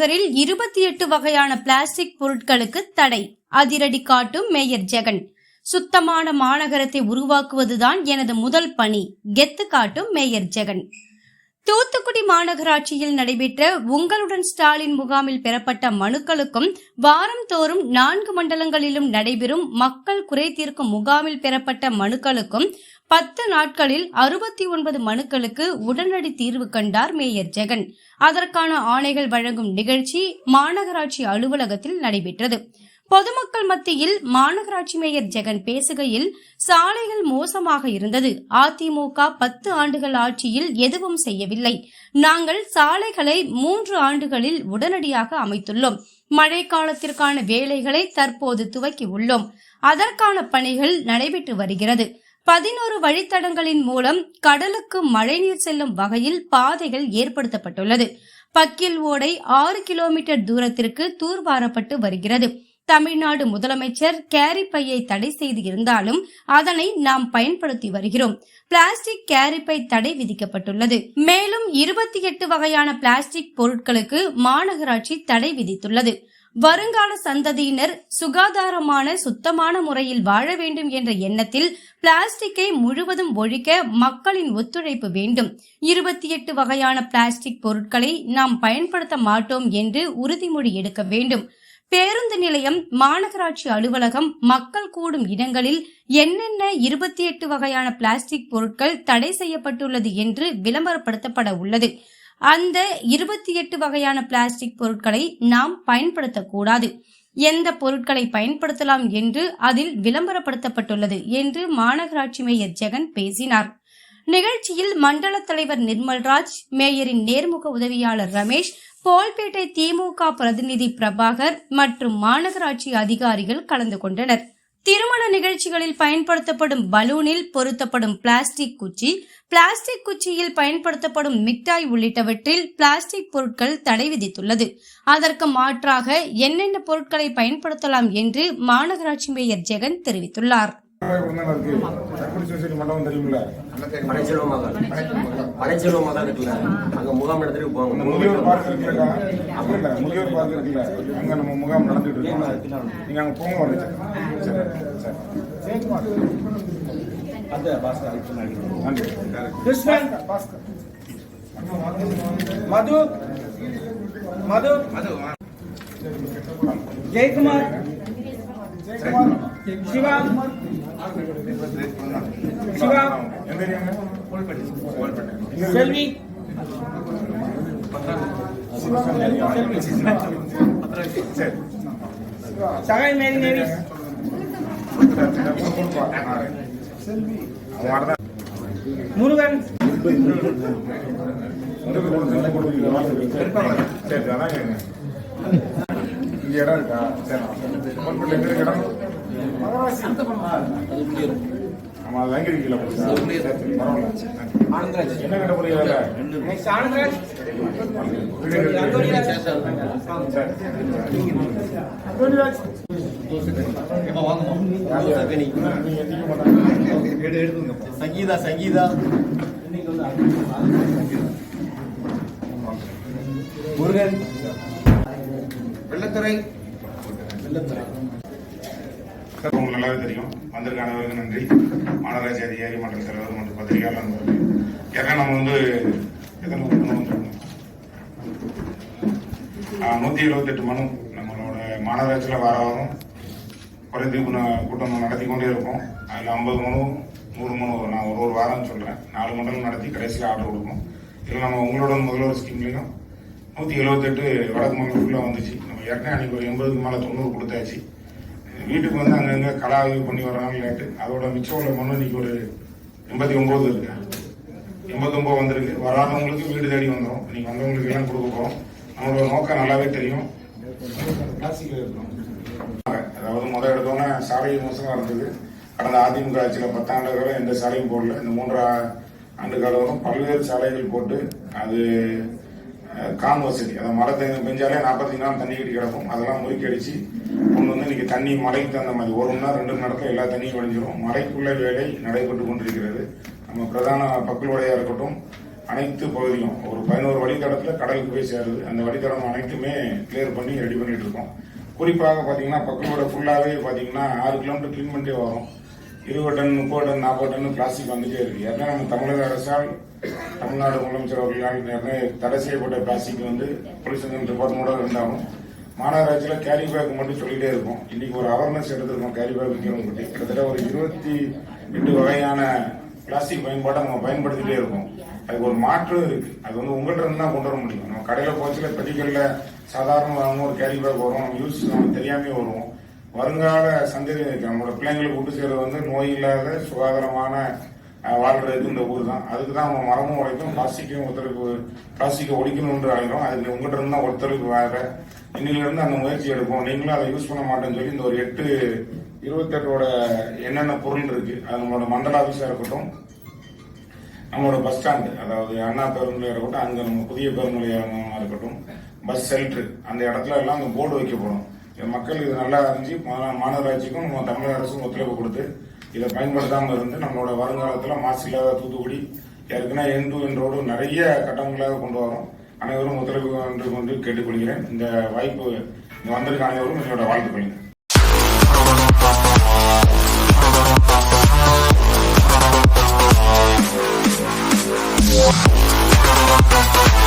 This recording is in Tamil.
நகரில் இருபத்தி எட்டு வகையான பிளாஸ்டிக் பொருட்களுக்கு தடை. அதிரடி காட்டும் மேயர் ஜெகன். சுத்தமான மாநகரத்தை உருவாக்குவதுதான் எனது முதல் பணி. கெத்து காட்டும் மேயர் ஜெகன். தூத்துக்குடி மாநகராட்சியில் நடைபெற்ற உங்களுடன் ஸ்டாலின் முகாமில் பெறப்பட்ட மனுக்களுக்கும் வாரம் தோறும் நான்கு மண்டலங்களிலும் நடைபெறும் மக்கள் குறை தீர்க்கும் முகாமில் பெறப்பட்ட மனுக்களுக்கும் பத்து நாட்களில் அறுபத்தி ஒன்பது மனுக்களுக்கு உடனடி தீர்வு கண்டார் மேயர் ஜெகன். அதற்கான ஆணைகள் வழங்கும் நிகழ்ச்சி மாநகராட்சி அலுவலகத்தில் நடைபெற்றது. பொதுமக்கள் மத்தியில் மாநகராட்சி மேயர் ஜெகன் பேசுகையில் சாலைகள் மோசமாக இருந்தது. அதிமுக பத்து ஆண்டுகள் ஆட்சியில் எதுவும் செய்யவில்லை. நாங்கள் சாலைகளை மூன்று ஆண்டுகளில் உடனடியாக அமைத்துள்ளோம். மழை காலத்திற்கான வேலைகளை தற்போது துவக்கி உள்ளோம். அதற்கான பணிகள் நடைபெற்று வருகிறது. பதினோரு வழித்தடங்களின் மூலம் கடலுக்கு மழைநீர் செல்லும் வகையில் பாதைகள் ஏற்படுத்தப்பட்டுள்ளது. பக்கில் ஓடை ஆறு கிலோமீட்டர் தூரத்திற்கு தூர்வாரப்பட்டு வருகிறது. தமிழ்நாடு முதலமைச்சர் கேரி பையை தடை செய்து இருந்தாலும் அதனை நாம் பயன்படுத்தி வருகிறோம். பிளாஸ்டிக் கேரி பை தடை விதிக்கப்பட்டுள்ளது. மேலும் இருபத்தி எட்டு வகையான பிளாஸ்டிக் பொருட்களுக்கு மாநகராட்சி தடை விதித்துள்ளது. வருங்கால சந்ததியினர் சுகாதாரமான சுத்தமான முறையில் வாழ வேண்டும் என்ற எண்ணத்தில் பிளாஸ்டிக்கை முழுவதும் ஒழிக்க மக்களின் ஒத்துழைப்பு வேண்டும். இருபத்தி எட்டு வகையான பிளாஸ்டிக் பொருட்களை நாம் பயன்படுத்த மாட்டோம் என்று உறுதிமொழி எடுக்க வேண்டும். பேருந்து நிலையம் மாநகராட்சி அலுவலகம் மக்கள் கூடும் இடங்களில் என்னென்ன இருபத்தி எட்டு வகையான பிளாஸ்டிக் பொருட்கள் தடை செய்யப்பட்டுள்ளது என்று விளம்பரப்படுத்தப்பட உள்ளது. அந்த இருபத்தி எட்டு வகையான பிளாஸ்டிக் பொருட்களை நாம் பயன்படுத்தக்கூடாது. எந்த பொருட்களை பயன்படுத்தலாம் என்று அதில் விளம்பரப்படுத்தப்பட்டுள்ளது என்று மாநகராட்சி மேயர் ஜெகன் பேசினார். நிகழ்ச்சியில் மண்டல தலைவர் நிர்மல்ராஜ் மேயரின் நேர்முக உதவியாளர் ரமேஷ் போல்பேட்டை திமுக பிரதிநிதி பிரபாகர் மற்றும் மாநகராட்சி அதிகாரிகள் கலந்து கொண்டனர். திருமண நிகழ்ச்சிகளில் பயன்படுத்தப்படும் பலூனில் பொருத்தப்படும் பிளாஸ்டிக் குச்சி பிளாஸ்டிக் குச்சியில் பயன்படுத்தப்படும் மிட்டாய் உள்ளிட்டவற்றில் பிளாஸ்டிக் பொருட்கள் தடை விதித்துள்ளது. அதற்கு மாற்றாக என்னென்ன பொருட்களை பயன்படுத்தலாம் என்று மாநகராட்சி மேயர் ஜெகன் தெரிவித்துள்ளார். இருக்கு தற்கொலை சொசைட்டி மண்டபம் தெரியுமில்ல பனைச்செல்வம் மகால் இருக்குல்ல அங்க முகாம் இடத்துக்கு போவாங்க முதியோர் பார்க் இருக்குல்லக்கா அப்படி இல்லை முதியோர் பார்க் இருக்குல்ல அங்க நம்ம முகாம் நடந்துட்டு இருக்கோம் நீங்க அங்க போங்க வந்து சரி நன்றி கிருஷ்ணன் மது மது ஜெயக்குமார் ஜெயக்குமார். சிவா செல்வி. சகாய் மேரி முருகன். இடம் இருக்கா சரி இடம் எங்க இருக்கு இடம் ஆமா அது வாங்கிருக்கீங்களா பரவாயில்ல. என்ன கட்ட போறீங்க நெக்ஸ்ட் ஆனந்த்ராஜ். சங்கீதா சங்கீதா. முருகன். வெள்ளத்துறை. சார் உங்களுக்கு நல்லாவே தெரியும். வந்திருக்க அனைவருக்கும் நன்றி. மாநகராட்சி அதிகாரி மற்றும் தலைவர் மற்றும் பத்திரிகையாளர் நண்பர்கள் ஏன்னா நம்ம வந்து எத்தனை கூட்டம் வந்திருக்கோம் நூற்றி எழுபத்தெட்டு மனு நம்மளோட மாநகராட்சியில் வார வாரம். குறைந்து கூட்டம் நடத்தி கொண்டே இருக்கோம். அதில் ஐம்பது மனு நூறு மனு நான் ஒரு ஒரு வாரம் சொல்கிறேன் நாலு மண்டலம் நடத்தி கடைசியில் ஆர்டர் கொடுப்போம். இதில் நம்ம உங்களோட முதல்வர் ஸ்கீம்லையும் நூற்றி எழுபத்தெட்டு வடக்கு மண்டலம் ஃபுல்லாக வந்துச்சு. நம்ம ஏற்கனவே அன்றைக்கி ஒரு எண்பதுக்கு மேலே தொண்ணூறு கொடுத்தாச்சு. வீட்டுக்கு வந்து அங்கங்கே ஆய்வு பண்ணி வர்றாங்க லேட்டு அதோட மிச்சம் உள்ள மனு இன்னைக்கு ஒரு எண்பத்தி ஒம்பது இருக்கு. எண்பத்தொம்பது வந்திருக்கு. வராதவங்களுக்கு வீடு தேடி வந்துடும் இன்னைக்கு வந்தவங்களுக்கு எல்லாம் கொடுக்க போகிறோம் நம்மளோட நோக்கம் நல்லாவே தெரியும். அதாவது முதல் எடுத்தோன்னே சாலை மோசமாக இருந்தது. கடந்த அதிமுக ஆட்சியில் பத்தாண்டு காலம் எந்த சாலையும் போடல. இந்த மூன்று ஆண்டு காலம் பல்வேறு சாலைகள் போட்டு அது கான் வசதி அதை பெய்ஞ்ச- பெஞ்சாலே நாற்பத்தி நாள் தண்ணி கட்டி கிடக்கும். அதெல்லாம் முறுக்கி அடிச்சு ஒன்று வந்து இன்றைக்கி தண்ணி மழைக்கு தகுந்த மாதிரி ஒரு மணி நேரம் ரெண்டு மணி நேரத்தில் எல்லா தண்ணியும் வடிஞ்சிரும் மழைக்குள்ள வேலை நடைபெற்று கொண்டிருக்கிறது. நம்ம பிரதான பக்கல்வடையாக இருக்கட்டும் அனைத்து பகுதியும் ஒரு பதினோரு வழித்தடத்தில் கடலுக்கு போய் சேருது. அந்த வழித்தடம் அனைத்துமே கிளியர் பண்ணி ரெடி பண்ணிட்டு இருக்கோம். குறிப்பாக பார்த்தீங்கன்னா பக்கலோட ஃபுல்லாவே பார்த்தீங்கன்னா ஆறு கிலோமீட்டர் கிளீன் பண்ணிட்டே வரும். இருபது டன் முப்பது டன் நாற்பது டன் பிளாஸ்டிக் வந்துட்டே இருக்கு. ஏன்னா நம்ம தமிழக அரசால் தமிழ்நாடு முதலமைச்சர் அவர்களால் தடை செய்யப்பட்ட பிளாஸ்டிக் வந்து பொலியூஷன் டிபார்ட்மெண்டோட இருந்தாலும் மாநகராட்சியில் கேரி பேக் மட்டும் சொல்லிட்டே இருக்கும். இன்னைக்கு ஒரு அவேர்னஸ் எடுத்திருக்கோம் கேரி பேக் விற்கிறவங்க பற்றி கிட்டத்தட்ட ஒரு இருபத்தி எட்டு வகையான பிளாஸ்டிக் பயன்பாட்டை நம்ம பயன்படுத்திட்டே இருக்கோம். அதுக்கு ஒரு மாற்று இருக்கு. அது வந்து உங்கள்கிட்ட இருந்து தான் கொண்டு வர முடியும். நம்ம கடையில் போச்சுல பெட்டிகளில் சாதாரண வாங்கும் ஒரு கேரி பேக் வரும். யூஸ் நமக்கு தெரியாமே வருவோம் வருங்கால சந்ததி நம்மளோட பிள்ளைங்களுக்கு கொண்டு சேர்றது வந்து நோய் இல்லாத சுகாதாரமான வாழ்றது இந்த ஊர் தான். அதுக்கு தான் நம்ம மரமும் உடைக்கும் பிளாஸ்டிக்கையும் ஒருத்தருக்கு பிளாஸ்டிக்கை ஒழிக்கணும்னு ஆகிறோம் அதுக்கு உங்கள்கிட்ட இருந்து தான் வேறு. வேற அந்த முயற்சி எடுப்போம். நீங்களும் அதை யூஸ் பண்ண மாட்டேன்னு சொல்லி இந்த ஒரு எட்டு இருபத்தெட்டோட என்னென்ன பொருள் இருக்கு அது நம்மளோட மண்டல ஆஃபீஸாக இருக்கட்டும் நம்மளோட பஸ் ஸ்டாண்டு அதாவது அண்ணா பேருந்துலையாக இருக்கட்டும் அங்கே நம்ம புதிய பேருந்து இருக்கட்டும் பஸ் செல்ட்ரு அந்த இடத்துல எல்லாம் அந்த போர்டு வைக்கப்படும் இது மக்கள் இது நல்லா அறிஞ்சு மா- மாநகராட்சிக்கும் நம்ம தமிழக அரசும் ஒத்துழைப்பு கொடுத்து இதை பயன்படுத்தாமல் இருந்து நம்மளோட வருங்காலத்தில் மாசு இல்லாத தூத்துக்குடி ஏற்கனவே என் டு என் ரோடு நிறைய கட்டங்களாக கொண்டு வரோம் அனைவரும் ஒத்துழைப்பு என்று கொண்டு கேட்டுக்கொள்கிறேன் இந்த வாய்ப்பு இங்கே வந்திருக்க அனைவரும் என்னோட வாழ்த்துக்கள் Yeah.